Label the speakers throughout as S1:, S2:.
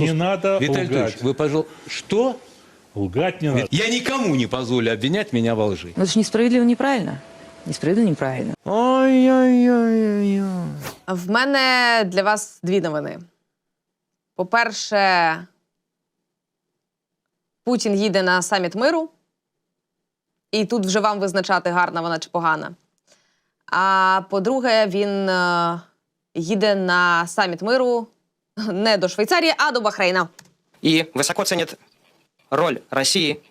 S1: Не надо
S2: Виталий
S1: лгать.
S2: Вы, пожалуйста, что?
S1: Лгать не надо.
S2: Я никому не позволю обвинять меня во лжи.
S3: Ну, это же несправедливо неправильно. Несправедливо неправильно.
S2: Ой-ой-ой-ой.
S4: В мене для вас дві новини. По-перше, Путін їде на саміт миру, і тут вже вам визначати, гарна вона чи погана. А по-друге, він е, їде на саміт миру не до Швейцарії, а до Бахрейна.
S5: и высоко ценит роль России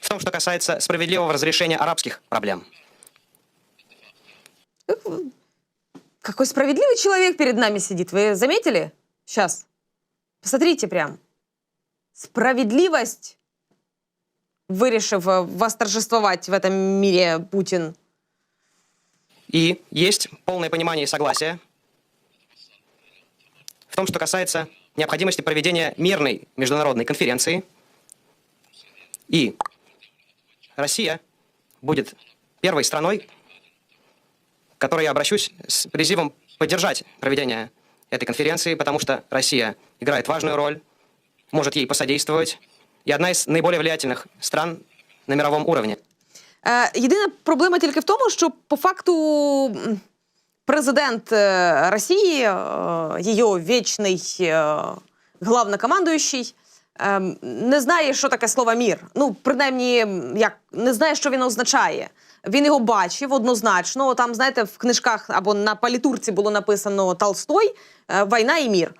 S5: в том, что касается справедливого разрешения арабских проблем.
S4: Какой справедливый человек перед нами сидит. Вы заметили? Сейчас. Посмотрите прям. Справедливость вирішив е, восторжествовать в этом мире Путин.
S5: И есть полное понимание и согласие в том, что касается необходимости проведения мирной международной конференции. И Россия будет первой страной, к которой я обращусь с призывом поддержать проведение этой конференции, потому что Россия играет важную роль, может ей посодействовать, и одна из наиболее влиятельных стран на мировом уровне.
S4: Е, єдина проблема тільки в тому, що по факту м, президент е, Росії, е, її вічний е, главнокомандуючий, е, не знає, що таке слово мір. Ну, принаймні, як не знає, що він означає. Він його бачив однозначно. Там, знаєте, в книжках або на палітурці було написано Толстой Війна і мір.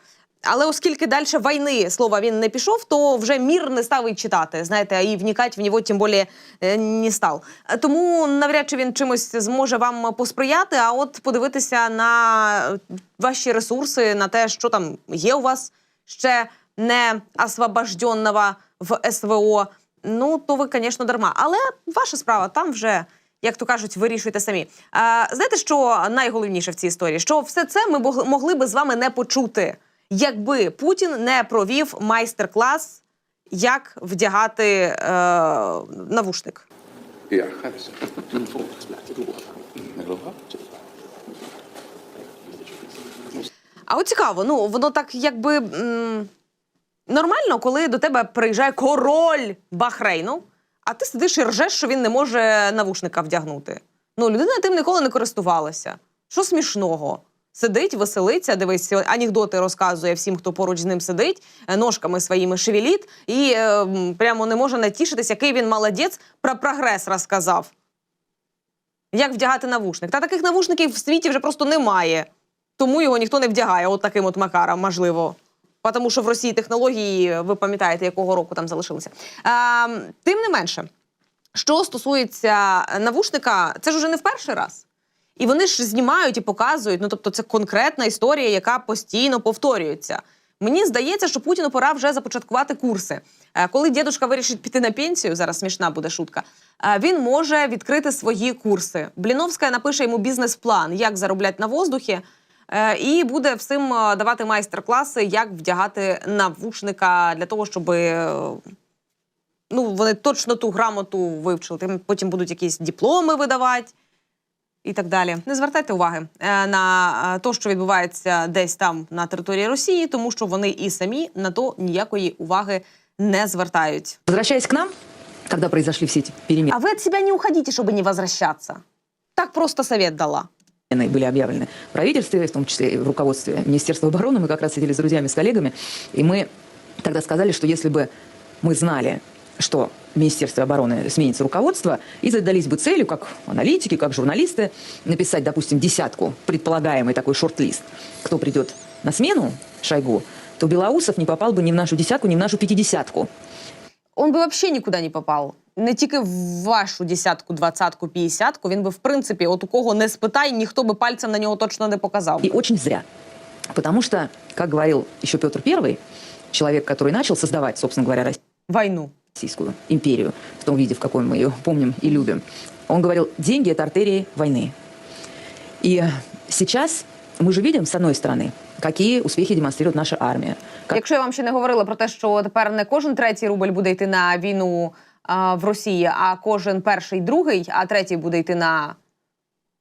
S4: Але оскільки далі війни слова він не пішов, то вже мір не став і читати. Знаєте, і вникати в нього тим більше е, не став. Е, Тому навряд чи він чимось зможе вам посприяти. А от подивитися на ваші ресурси, на те, що там є у вас ще не освобожденного в СВО. Ну то ви, звісно, дарма. Але ваша справа там вже. Як то кажуть, вирішуйте самі. А, знаєте, що найголовніше в цій історії? Що все це ми могли би з вами не почути, якби Путін не провів майстер-клас, як вдягати е, навушник. А от цікаво, ну воно так якби м, нормально, коли до тебе приїжджає король Бахрейну, а ти сидиш і ржеш, що він не може навушника вдягнути. Ну, людина тим ніколи не користувалася. Що смішного? Сидить, веселиться, дивись, анекдоти розказує всім, хто поруч з ним сидить, е, ножками своїми шевеліт, і е, прямо не може натішитись, який він молодець про прогрес розказав. Як вдягати навушник? Та таких навушників в світі вже просто немає. Тому його ніхто не вдягає от таким от макаром, можливо. Тому що в Росії технології, ви пам'ятаєте, якого року там залишилися. А, тим не менше, що стосується навушника, це ж уже не в перший раз. І вони ж знімають і показують. Ну тобто, це конкретна історія, яка постійно повторюється. Мені здається, що Путіну пора вже започаткувати курси. Е, Коли дідушка вирішить піти на пенсію, зараз смішна буде шутка. е, Він може відкрити свої курси. Бліновська напише йому бізнес-план, як заробляти на воздухі, е, і буде всім давати майстер-класи, як вдягати навушника для того, щоб ну, вони точно ту грамоту вивчили. Потім будуть якісь дипломи видавати і так далі. Не звертайте уваги е, на те, що відбувається десь там на території Росії, тому що вони і самі на то ніякої уваги не звертають.
S3: Возвращаясь к нам, когда произошли все эти перемены,
S4: А ви від себе не уходите, щоб не возвращаться. Так просто совет дала.
S3: были объявлены в правительстве, в том числе и в руководстве Министерства обороны. Мы как раз сидели с друзьями, с коллегами, и мы тогда сказали, что если бы мы знали, что в Министерстве обороны сменится руководство, и задались бы целью, как аналитики, как журналисты, написать, допустим, десятку, предполагаемый такой шорт-лист, кто придет на смену Шойгу, то Белоусов не попал бы ни в нашу десятку, ни в нашу пятидесятку.
S4: Он би взагалі нікуди не попав. Не тільки в вашу десятку, двадцятку, п'ятдесятку. Він би, в принципі, от у кого не спитай, ніхто би пальцем на нього точно не показав.
S3: И очень зря. Потому что, как говорил еще Петр I, человек, который начал создавать, собственно говоря,
S4: Війну.
S3: Российскую империю в том виде, в каком мы ее помним и любим, он говорил, деньги – это артерии войны. И сейчас мы же видим, с одной стороны, какие успехи демонстрирует наша армия. Как
S4: Якщо я вам ще не говорила про те, що тепер не кожен третій рубль буде йти на війну а, в Росії, а кожен перший, другий, а третій буде йти на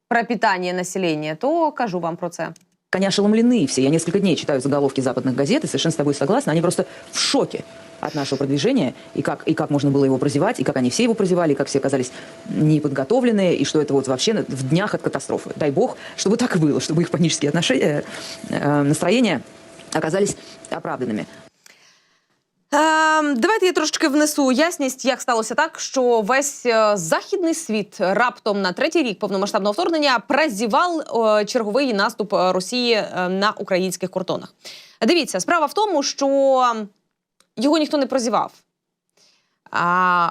S4: пропитання населення, то кажу вам про це.
S3: они ошеломлены все. Я несколько дней читаю заголовки западных газет и совершенно с тобой согласна. Они просто в шоке от нашего продвижения, и как, и как можно было его прозевать, и как они все его прозевали, и как все оказались неподготовленные, и что это вот вообще в днях от катастрофы. Дай бог, чтобы так и было, чтобы их панические отношения, э, настроения оказались оправданными.
S4: Ем, давайте я трошечки внесу ясність, як сталося так, що весь е, західний світ раптом на третій рік повномасштабного вторгнення прозівав е, черговий наступ е, Росії е, на українських кордонах. Дивіться, справа в тому, що його ніхто не прозівав.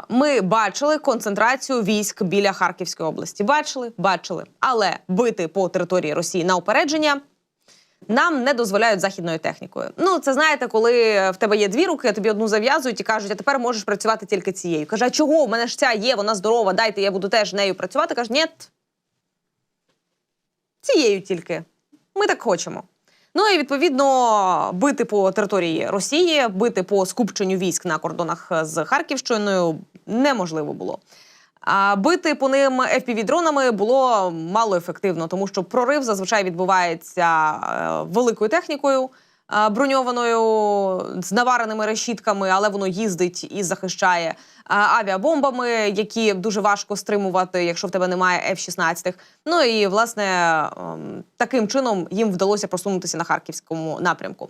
S4: Ми бачили концентрацію військ біля Харківської області. Бачили, бачили. Але бити по території Росії на упередження нам не дозволяють західною технікою. Ну, це знаєте, коли в тебе є дві руки, а тобі одну зав'язують і кажуть, а тепер можеш працювати тільки цією. Каже, а чого? У мене ж ця є, вона здорова, дайте, я буду теж нею працювати. Каже, ні. Цією тільки. Ми так хочемо. Ну і відповідно бити по території Росії, бити по скупченню військ на кордонах з Харківщиною неможливо було. А бити по ним FPV-дронами було мало ефективно, тому що прорив зазвичай відбувається е, великою технікою е, броньованою з навареними решітками, але воно їздить і захищає авіабомбами, які дуже важко стримувати, якщо в тебе немає F-16. Ну і власне ем, таким чином їм вдалося просунутися на харківському напрямку.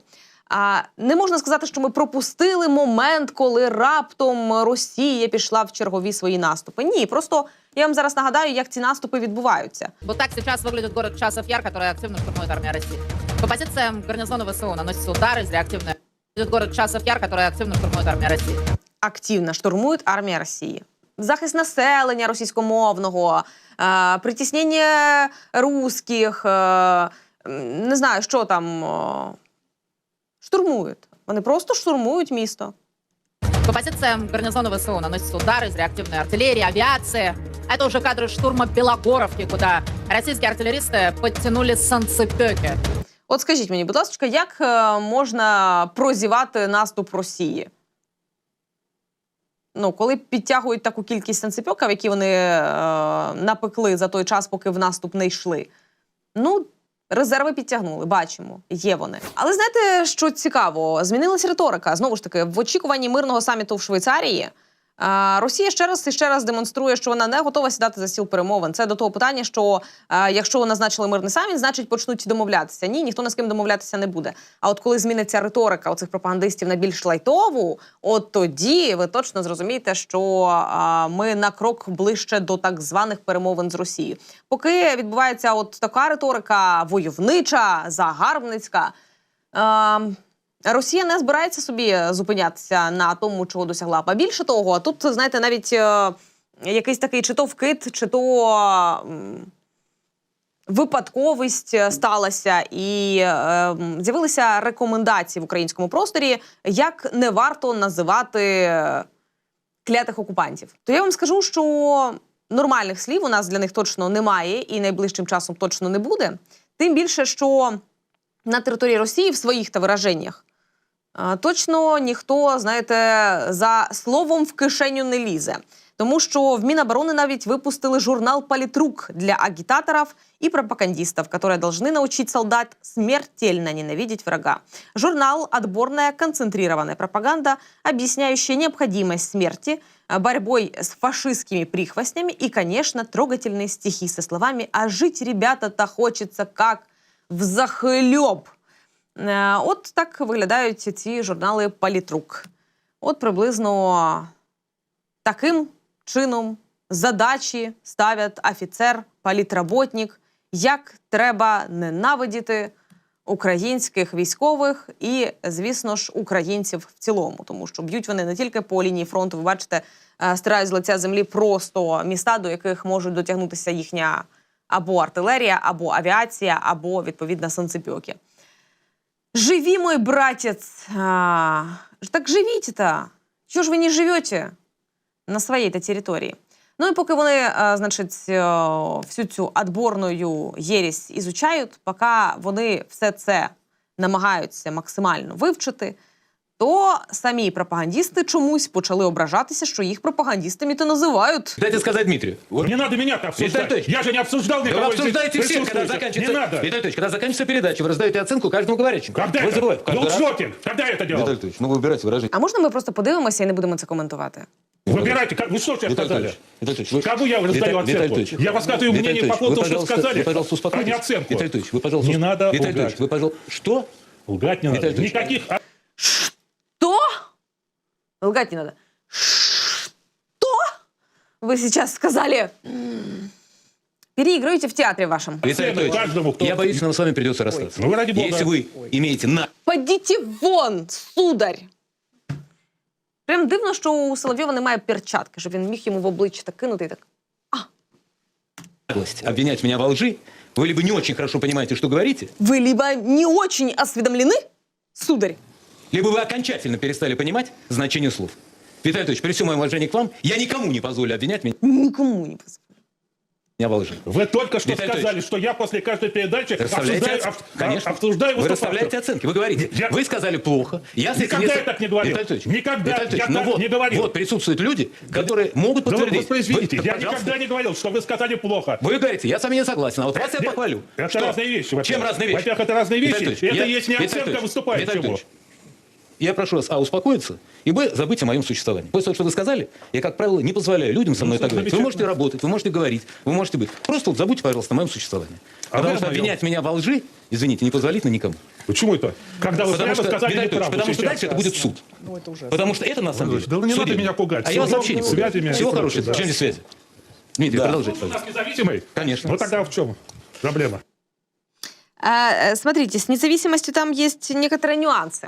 S4: А не можна сказати, що ми пропустили момент, коли раптом Росія пішла в чергові свої наступи. Ні, просто я вам зараз нагадаю, як ці наступи відбуваються.
S1: Вот так сейчас выглядит город Часов Яр, который активно штурмует армия России. По позициям гарнизона ВСУ наносятся удары из реактивной. Выглядит город Часов Яр, который активно штурмует армия России.
S4: активно штурмують армія Росії. Захист населення російськомовного, е, притіснення русських, е, м, не знаю, що там. е, штурмують. Вони просто штурмують місто.
S1: По позициям гарнизона ВСУ наносятся удары из реактивной артиллерии, авиации. Это уже кадры штурма Белогоровки, куда российские артиллеристы подтянули санцепёки.
S4: От скажіть мені, будь ласка, як е, можна прозівати наступ Росії? Ну, коли підтягують таку кількість санцепьоків, які вони е, напекли за той час, поки в наступ не йшли. Ну, резерви підтягнули, бачимо, є вони. Але знаєте, що цікаво? Змінилася риторика. Знову ж таки, в очікуванні мирного саміту в Швейцарії. Росія ще раз і ще раз демонструє, що вона не готова сідати за стіл перемовин. Це до того питання, що е, якщо назначили мирний саміт, значить почнуть домовлятися. Ні, ніхто ні з ким домовлятися не буде. А от коли зміниться риторика оцих пропагандистів на більш лайтову, от тоді ви точно зрозумієте, що е, ми на крок ближче до так званих перемовин з Росією. Поки відбувається от така риторика войовнича, загарбницька. Е, Росія не збирається собі зупинятися на тому, чого досягла. А більше того, тут знаєте, навіть е, якийсь такий чи то вкид, чи то випадковість е, сталася, і е, з'явилися рекомендації в українському просторі, як не варто називати клятих окупантів. То я вам скажу, що нормальних слів у нас для них точно немає, і найближчим часом точно не буде. Тим більше, що на території Росії в своїх та вираженнях точно ніхто, знаєте, за словом в кишеню не лізе. Тому що в Минобороны навіть выпустили журнал «Политрук» для агитаторов и пропагандистов, которые должны научить солдат смертельно ненавидеть врага. Журнал – отборная концентрированная пропаганда, объясняющая необходимость смерти, а, борьбой с фашистскими прихвостнями и, конечно, трогательные стихи со словами «А жить, ребята-то, хочется как в захлеб». Е, От так виглядають ці журнали Політрук. От приблизно таким чином задачі ставлять офіцер, політработник, як треба ненавидіти українських військових і, звісно ж, українців в цілому, тому що б'ють вони не тільки по лінії фронту. Ви бачите, е, стирають з лиця землі просто міста, до яких можуть дотягнутися їхня або артилерія, або авіація, або відповідно санцепьоки. Живи, мой братец. А, так живите-то. Чего ж вы не живете на своїй-то території? Ну і поки вони, значить, всю цю адборну єрість ізучають, поки вони все це намагаються максимально вивчити, то самі пропагандісти чомусь почали ображатися, що їх пропагандістами то називають.
S2: Дайте сказать Дмитрию. Вот.
S6: Не надо меня-то обсуждать.
S2: Виталий
S6: Я же не обсуждал
S2: Да
S6: никого
S2: вы
S6: из
S2: обсуждаете
S6: здесь
S2: все, когда
S6: присутствующих.
S2: заканчивается,
S6: Не надо.
S2: Виталий Анатольевич, когда заканчивается передача, вы раздаете оценку каждому говорящему.
S6: Когда
S2: вы
S6: это?
S2: забываете, каждый
S6: Был
S2: раз.
S6: Жокин. Когда я это делал?
S2: Виталий Анатольевич, ну вы выбирайте выражение.
S4: А можна ми просто подивимося і не будемо це коментувати?
S6: Выбирайте. как- Вы что сейчас
S2: Виталий
S6: сказали?
S2: Анатольевич, Виталий Анатольевич, вы...
S6: Кому я раздаю
S2: Виталий-
S6: оценку?
S2: Виталий Анатольевич,
S6: Я высказываю
S2: Виталий
S6: мнение по
S2: Анатольевич,
S6: поводу
S2: вы,
S6: того, что
S2: пожалуйста,
S6: сказали,
S2: Вы, пожалуйста,
S6: а
S2: успокойтесь.
S6: не оценку.
S2: Виталий Анатольевич, вы, пожалуйста...
S6: Не
S2: усп-
S6: надо
S2: Виталий
S6: лгать.
S2: Анатольевич, вы, пожалуйста... Что?
S6: Лгать не надо.
S2: Виталий Анатольевич.
S6: Никаких... а-
S4: Что? Лгать не надо. Что? Вы сейчас сказали. М, Переигрываете в театре вашем.
S2: Виталий
S6: Цену
S2: Анатольевич,
S6: каждому, кто-
S2: я боюсь, что нам с вами придется расстаться.
S6: Ну, вы ради бога.
S2: Если вы имеете на...
S4: Подите вон, сударь! Прям дивно, що у Соловйова немає перчатки, щоб він міг йому в обличчя так кинути і так.
S2: наглость обвинять меня во лжи, вы либо не очень хорошо понимаете, что говорите,
S4: Ви либо не очень осведомлены, сударь,
S2: либо вы окончательно перестали понимать значение слов. Виталий Анатольевич, при всем моем уважении к вам, я никому не позволю обвинять меня
S4: нікому не позволю.
S2: во лжи.
S6: Вы только что
S2: Виталий
S6: сказали, что я после каждой передачи обсуждаю,
S2: оц-
S6: об-
S2: Конечно.
S6: обсуждаю
S2: Вы расставляете оценки. Вы говорите,
S6: Я-
S2: вы сказали плохо. Я с этим
S6: Никогда
S2: не...
S6: я так не говорил.
S2: Виталий Анатольевич,
S6: Никогда
S2: Виталий Анатольевич,
S6: я
S2: ну
S6: так
S2: вот,
S6: не говорил.
S2: Вот присутствуют люди, которые могут
S6: Да вы
S2: подтвердить.
S6: воспроизведите.
S2: Вы-
S6: Я
S2: пожалуйста.
S6: никогда не говорил, что вы сказали плохо.
S2: Вы говорите, я с вами не согласен, а вот вас я похвалю.
S6: Это
S2: Что?
S6: разные вещи. во-первых.
S2: Чем разные вещи?
S6: Во-первых, это разные вещи. Это
S2: я-
S6: есть не оценка.
S2: Анатольевич, Я прошу вас, а, успокоиться, и, б, забыть о моем существовании. После того, что вы сказали, я, как правило, не позволяю людям со мной
S6: Ну,
S2: так говорить. Вы можете работать, вы можете говорить, вы можете быть. Просто вот забудьте, пожалуйста, о моем существовании.
S6: А
S2: Потому
S6: вы
S2: что
S6: моем?
S2: обвинять меня во лжи, извините, не позволительно никому.
S6: Почему это? Когда вы
S2: Потому что,
S6: сказали
S2: Виталий
S6: неправду
S2: потому что дальше это будет суд. Потому что это на самом деле.
S6: Да не надо меня пугать.
S2: А я вас вообще не пугаю. Всего хорошего.
S6: да.
S2: Чем здесь связи? Дмитрий, продолжите,
S6: У нас независимый?
S2: Конечно.
S6: Ну тогда в чем проблема?
S4: Е, Смотрите, з независимостью там є некоторі нюанси.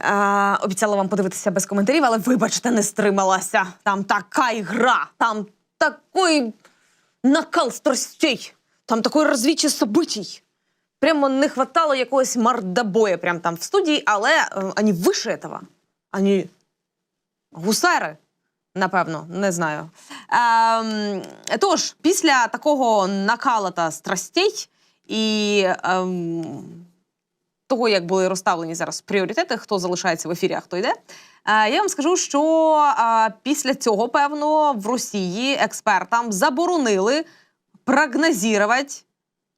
S4: Е, Обіцяла вам подивитися без коментарів, але вибачте, не стрималася. Там така ігра, там такий накал страстей, там такий розвічі событий. Прямо не хватало якогось мордобоя прямо там в студії, але е, ані вище этого, ані гусари, напевно, не знаю. Ем, тож, після такого накала та страстей і ем, того, як були розставлені зараз пріоритети, хто залишається в ефірі, а хто йде. е, Я вам скажу, що після цього, певно, в Росії експертам заборонили прогнозувати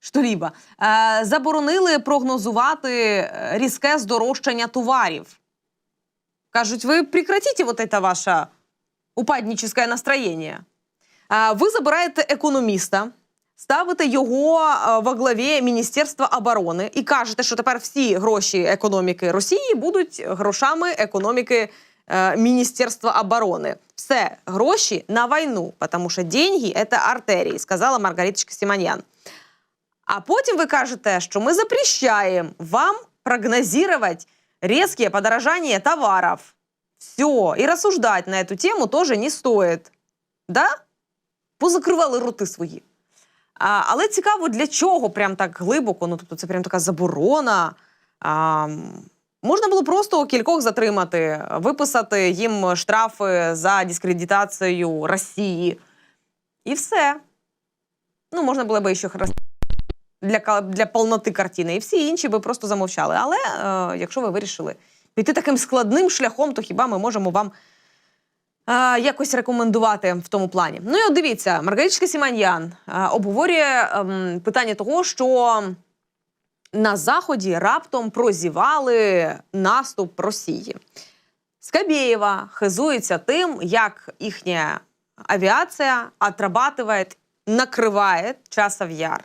S4: що-либо. Е, Заборонили прогнозувати е, різке здорожчання товарів. Кажуть, ви прекратите вот это ваше упадническое настроєння. Ви забираєте економіста, ставите його во главі Міністерства оборони і кажете, що тепер всі гроші економіки Росії будуть грошами економіки е, Міністерства оборони. Все гроші на війну, тому що деньги – це артерії, сказала Маргариточка Сіманян. А потім ви кажете, що ми запрещаємо вам прогнозировать резкие подорожания товаров. Все. И рассуждать на эту тему тоже не стоит. Да? Позакривали роти свої. А, але цікаво, для чого прям так глибоко? Ну, тобто, це прям така заборона. А, можна було просто кількох затримати, виписати їм штрафи за дискредитацію Росії. І все. Ну, можна було би ще раз для, для повноти картини. І всі інші би просто замовчали. Але е, якщо ви вирішили піти таким складним шляхом, то хіба ми можемо вам е, якось рекомендувати в тому плані? Ну і от дивіться, Маргаричка Сіманьян е, обговорює ем, питання того, що на Заході раптом прозівали наступ Росії. Скабєєва хизується тим, як їхня авіація отрабатує, накриває часов яр.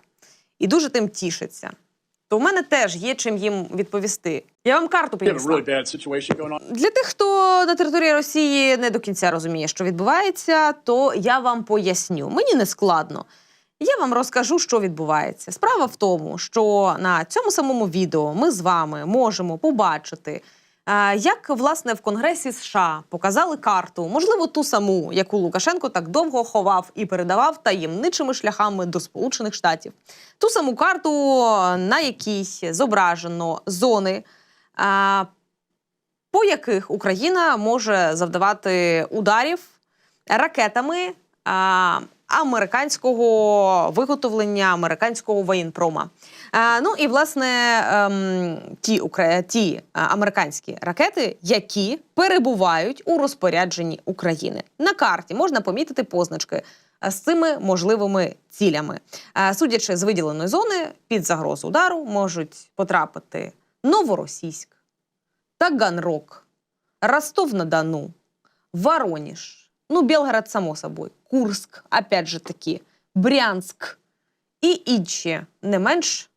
S4: І дуже тим тішиться. То в мене теж є чим їм відповісти. Я вам карту принесла. Для тих, хто на території Росії не до кінця розуміє, що відбувається, то я вам поясню. Мені не складно. Я вам розкажу, що відбувається. Справа в тому, що на цьому самому відео ми з вами можемо побачити, як власне в Конгресі США показали карту, можливо, ту саму, яку Лукашенко так довго ховав і передавав таємничими шляхами до Сполучених Штатів. Ту саму карту, на якій зображено зони. по яких Україна може завдавати ударів ракетами американського виготовлення американського воєнпрома. Е, ну і власне ем, ті, ті е, американські ракети, які перебувають у розпорядженні України. На карті можна помітити позначки е, з цими можливими цілями. Судячи з виділеної зони, під загрозу удару можуть потрапити Новоросійськ, Таганрог, Ростов-на-Дону, Воронеж, ну, Белгород, само собой, Курск, опять же таки, Брянськ і інші не менш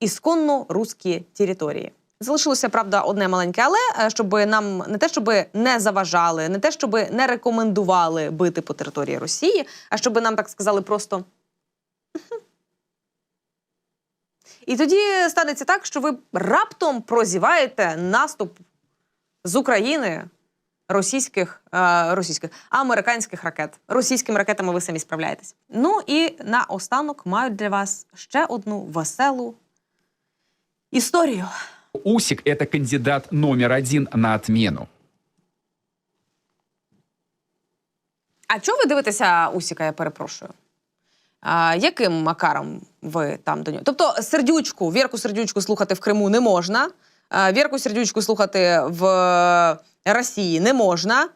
S4: ісконно русські території. Залишилося, правда, одне маленьке, але е, щоб нам не те, щоб не заважали, не те, щоб не рекомендували бити по території Росії, а щоб нам так сказали просто. І тоді станеться так, що ви раптом прозіваєте наступ з України російських, е, російських американських ракет. Російськими ракетами ви самі справляєтесь. Ну і наостанок мають для вас ще одну веселу історію.
S7: Усик – это кандидат номер один на отмену.
S4: А чого ви дивитеся Усіка, я перепрошую? А, яким макаром ви там до нього? Тобто сердючку, Вірку сердючку слухати в Криму не можна, Вірку сердючку слухати в е, Росії не можна.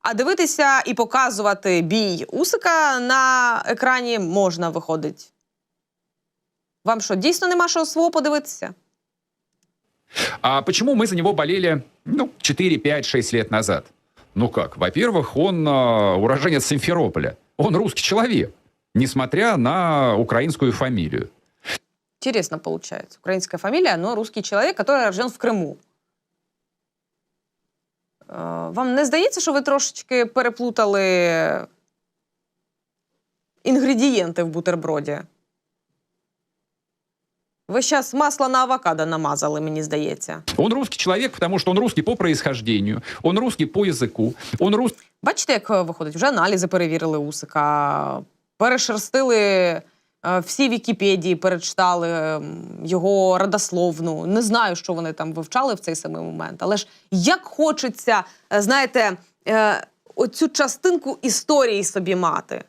S4: А дивитися і показувати бій Усика на екрані можна, виходить. Вам що, дійсно нема що свого подивитися?
S7: А почему мы за него болели, ну, 4, 5, 6 лет назад? Ну как, во-первых, он э, уроженец Симферополя. Он русский человек, несмотря на украинскую фамилию.
S4: Интересно получается. Украинская фамилия, но русский человек, который рожден в Криму. Е, Вам не здається, що ви трошечки переплутали інгредієнти в бутерброді? Ви зараз масло на авокадо намазали, мені здається.
S7: Он русский человек, потому что он русский по происхождению, он русский по языку, он русский
S4: Бачите, як е, виходить? Вже аналізи перевірили Усика, перешерстили всі Вікіпедії, перечитали ем, його родословну. Не знаю, що вони там вивчали в цей самий момент. Але ж як хочеться, е, знаєте, е, оцю частинку історії собі мати.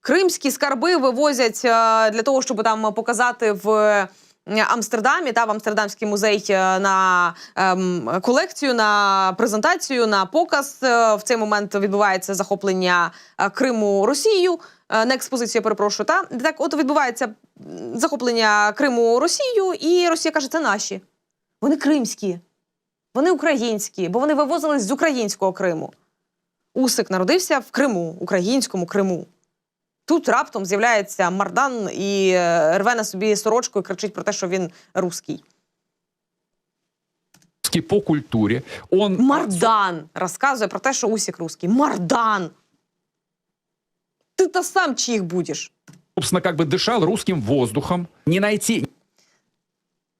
S4: Кримські скарби вивозять е, для того, щоб там показати в е, Амстердамі та в Амстердамський музей е, на ем, колекцію, на презентацію, на показ. Е, В цей момент відбувається захоплення е, Криму Росією. Е, На експозицію, я перепрошую, та так, от відбувається захоплення Криму Росією, і Росія каже, це наші. Вони кримські, вони українські, бо вони вивозились з українського Криму. Усик народився в Криму, українському Криму. Тут раптом з'являється Мардан і е, рве на собі сорочку і кричить про те, що він руський.
S7: по культуре, он
S4: Мардан розказує про те, що Усік русський. Мардан! Ти то сам чиїх будеш?
S7: собственно, как бы дышал русским воздухом. Не найти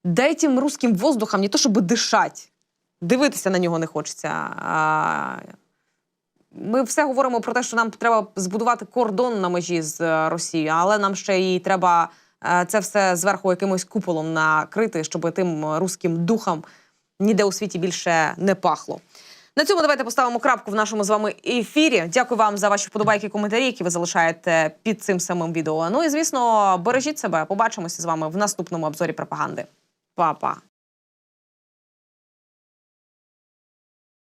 S4: Дай тим русським воздухом не то, щоб дишать. Дивитися на нього не хочеться. А... Ми все говоримо про те, що нам треба збудувати кордон на межі з е, Росією, але нам ще і треба е, це все зверху якимось куполом накрити, щоб тим руським духом ніде у світі більше не пахло. На цьому давайте поставимо крапку в нашому з вами ефірі. Дякую вам за ваші вподобайки і коментарі, які ви залишаєте під цим самим відео. Ну і звісно, бережіть себе. Побачимося з вами в наступному обзорі пропаганди. Па-па!